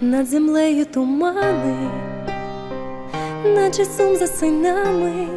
Над землею тумани, наче сум за синами,